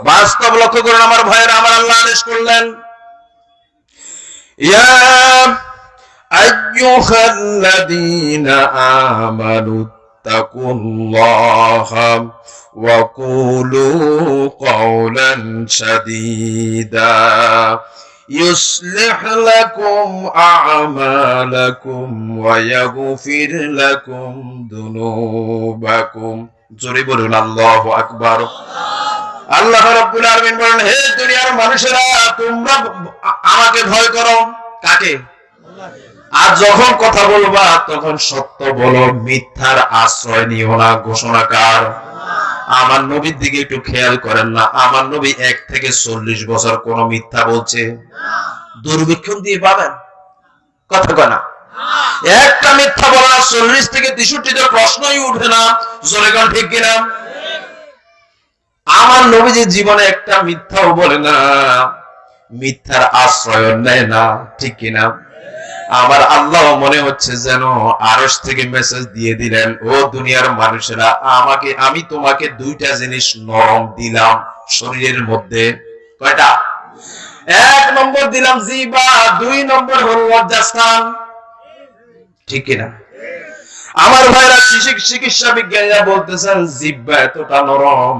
বাস্তব লক্ষ্য করুন আমার ভাইয়েরা আমার আল্লাহ আদেশ করলেন ইয়া আইয়ুহাল্লাযীনা আমানু তাকুল্লাহা ওয়া কুলু কওলান সাদীদা يصلح لكم أعمالكم ويغفر لكم ذنوبكم জোরে বলুন আল্লাহু আকবার আল্লাহ রাব্বুল আলামিন বলেন, হে দুনিয়ার মানুষেরা, তোমরা আমাকে ভয় করো। কাকে? আর যখন কথা বলবা, তখন সত্য বলো, মিথ্যার আশ্রয় নিও না, ঘোষণাকার। আমার নবীর দিকে একটু খেয়াল করেন না। আমার নবী এক থেকে চল্লিশ বছর কোন মিথ্যা বলছে। দুর্ভিক্ষণ দিয়ে পাবেন কথা কয় না। একটা মিথ্যা বলা চল্লিশ থেকে তেষট্টিতে প্রশ্নই উঠে না। জোরে গান ঠিক কিনা? আমার নবীজি জীবনে একটা মিথ্যাও বলে না। মিথ্যার আশ্রয় নেয় না, ঠিক কিনা? আমার আল্লাহ মনে হচ্ছে যেন আরস থেকে মেসেজ দিয়ে দিলেন, ও দুনিয়ার মানুষেরা, আমাকে, আমি তোমাকে দুইটা জিনিস নরম দিলাম শরীরের মধ্যে। কয়টা? এক নম্বর দিলাম জিবা দুই নম্বর হল লজ্জাস্থান। ঠিক কিনা? আমার ভাইরা চিকিৎসা বিজ্ঞানীরা বলতেছেন জিব্বা এতটা নরম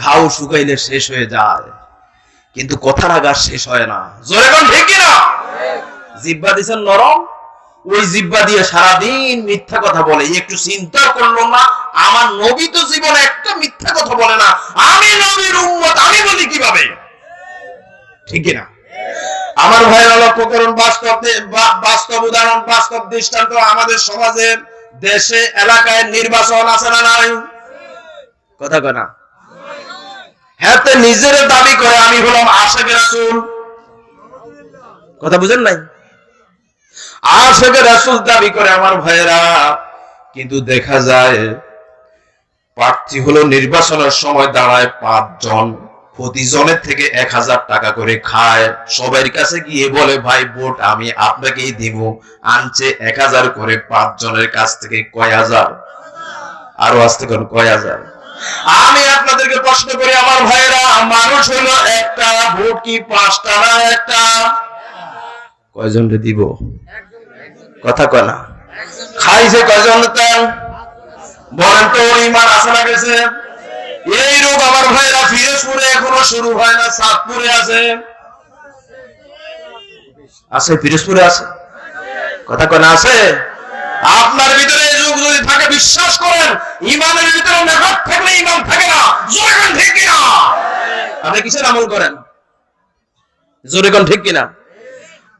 ঘাও শুকাইলে শেষ হয়ে যায়। কিন্তু কথার আঘাত শেষ হয় না। জোরে কোন ঠিক না জিব্বা দিছেন নরম? ওই জিব্বা দিয়ে সারাদিন মিথ্যা কথা বলে। একটু চিন্তা করল না, আমার নবী তো জীবনে একটা মিথ্যা কথা বলে না। আমি নবীর উম্মত, আমি বলি কীভাবে? ঠিক না আমার ভাইরা লক্ষ্য করুন, বাস্তব বাস্তব উদাহরণ, বাস্তব দৃষ্টান্ত আমাদের সমাজের দেশে, এলাকায় নির্বাচন আছে না নাই? কথা না। হ্যাঁ নিজের দাবি করে আমি হলাম আশেখ রাসুল। কথা বুঝেন নাই? আশেখ রাসুল দাবি করে আমার ভাইয়েরা, কিন্তু দেখা যায় প্রার্থী হলো নির্বাচনের সময় দাঁড়ায় পাঁচজন, প্রতিজনের থেকে এক হাজার টাকা করে খায়। সবার কাছে গিয়ে বলে, ভাই, ভোট আমি আপনাকেই দিব। আনছে এক হাজার করে পাঁচ জনের কাছ থেকে কয় হাজার? আরও আসতে কয় হাজার? আমি আপনাদেরকে প্রশ্ন করি আমার ভাইয়েরা হলো একটা ভোট কি পাঁচটা না একটা? কয়জনকে দিব? কথা খাইছে কয়জন তেল বলেন তো ইমান না গেছে? এই রোগ আমার ভাইরা ফিরোজপুরে এখনও শুরু হয় না সাতপুরে আছে। আছে ফিরোজপুরে আছে। কথা কয় না আছে? আপনার ভিতরে এই যদি থাকে, বিশ্বাস করেন, ইমানের ভিতরে নেফাক থাকলে ইমান থাকে না জোরে কোন ঠিক কিনা? আপনি কিসের আমল করেন? জোরে কোন ঠিক কিনা?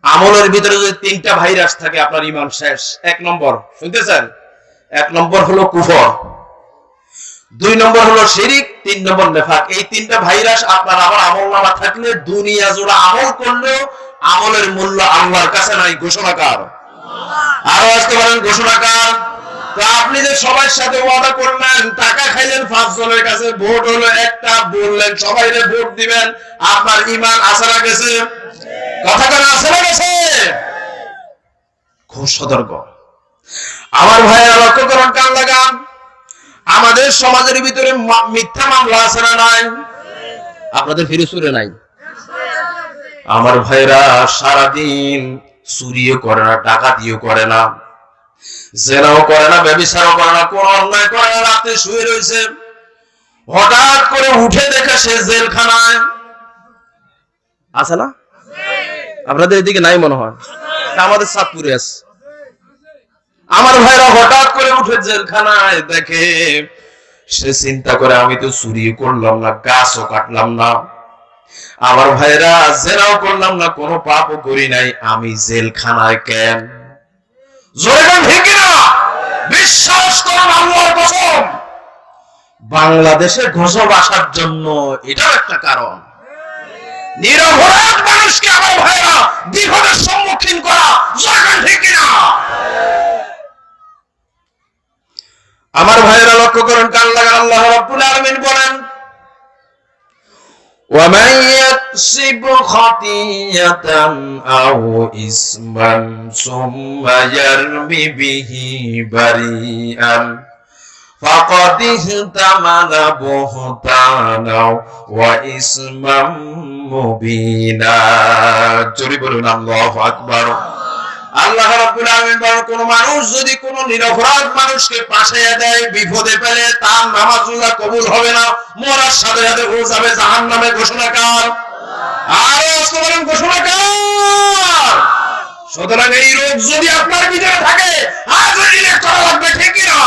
আমলের ভিতরে যদি তিনটা ভাইরাস থাকে, আপনার ইমান শেষ। এক নম্বর, শুনতেছেন? এক নম্বর হলো কুফর। দুই নম্বর হলো শিরিক, তিন নম্বর নেফাক। এই তিনটা ভাইরাস আপনার আমার আমল নামা থাকলে দুনিয়া জোড়া আমল করলেও আমলের মূল্য আল্লাহর কাছে নাই। ঘোষণাকার আরও আসতে পারেন ঘোষণাকার আপনি যে সবার সাথে ওয়াদা করলেন টাকা খাইলেন পাঁচ জনের কাছে ভোট হলো একটা বললেন সবাই ভোট দিবেন আপনার ইমান আসারা গেছে কথা কেন আসারা গেছে? খুব সতর্ক। আমার ভাইয়েরা লক্ষ্য করুন কান লাগান। আমাদের সমাজের ভিতরে মিথ্যা মামলা আছে না নাই? আপনাদের ফিরোজপুরে নাই। আমার ভাইরা সারাদিন চুরিও করে না ডাকাতিও করে না। জেনাও করে না ব্যবসাও করে না, কোন অন্যায় করে না, রাতে শুয়ে রয়েছে। হঠাৎ করে উঠে দেখে সে জেলখানায়। আছে না? আপনাদের এদিকে নাই মনে হয়? আমাদের সাতপুরে আছে। আমার ভাইরা হঠাৎ করে উঠে জেলখানায় দেখে, সে চিন্তা করে, আমি তো চুরি করলাম না, গাছও কাটলাম না। আমার ভাইরা জেরাও করলাম না, কোনো পাপও করি নাই, আমি জেলখানায় কেন? বাংলাদেশে ঘোষব আসার জন্য এটাও একটা কারণ। নিরপরাধ মানুষকে আমার ভাইরা বিপদের সম্মুখীন করা জয়গান ঠিক আমার ভাইরা লক্ষ্য করেন কাল লাগান আল্লাহ রাব্বুল আলামিন বলেন, ওয়া يكسب خطيئة أو إثما ثم يرم به بريئا فقد احتمل بهتانا وإثما مبينا জোরে বলুন আল্লাহু আকবার আল্লাহ রাব্বুল আলামিন বলেন কোন মানুষ যদি কোন নিরপরাধ মানুষকে পাশাইয়া দেয় বিপদে ফেলে তার নামাজুল্লাহ কবুল হবে না মরার সাথে সাথে ও যাবে জাহান্নামে ঘোষণা কর বলেন ঘোষণা কর। সুতরাং এই রোগ যদি আপনার ভিতরে থাকে আজ ডিলেট করা লাগবে, ঠিক কিনা?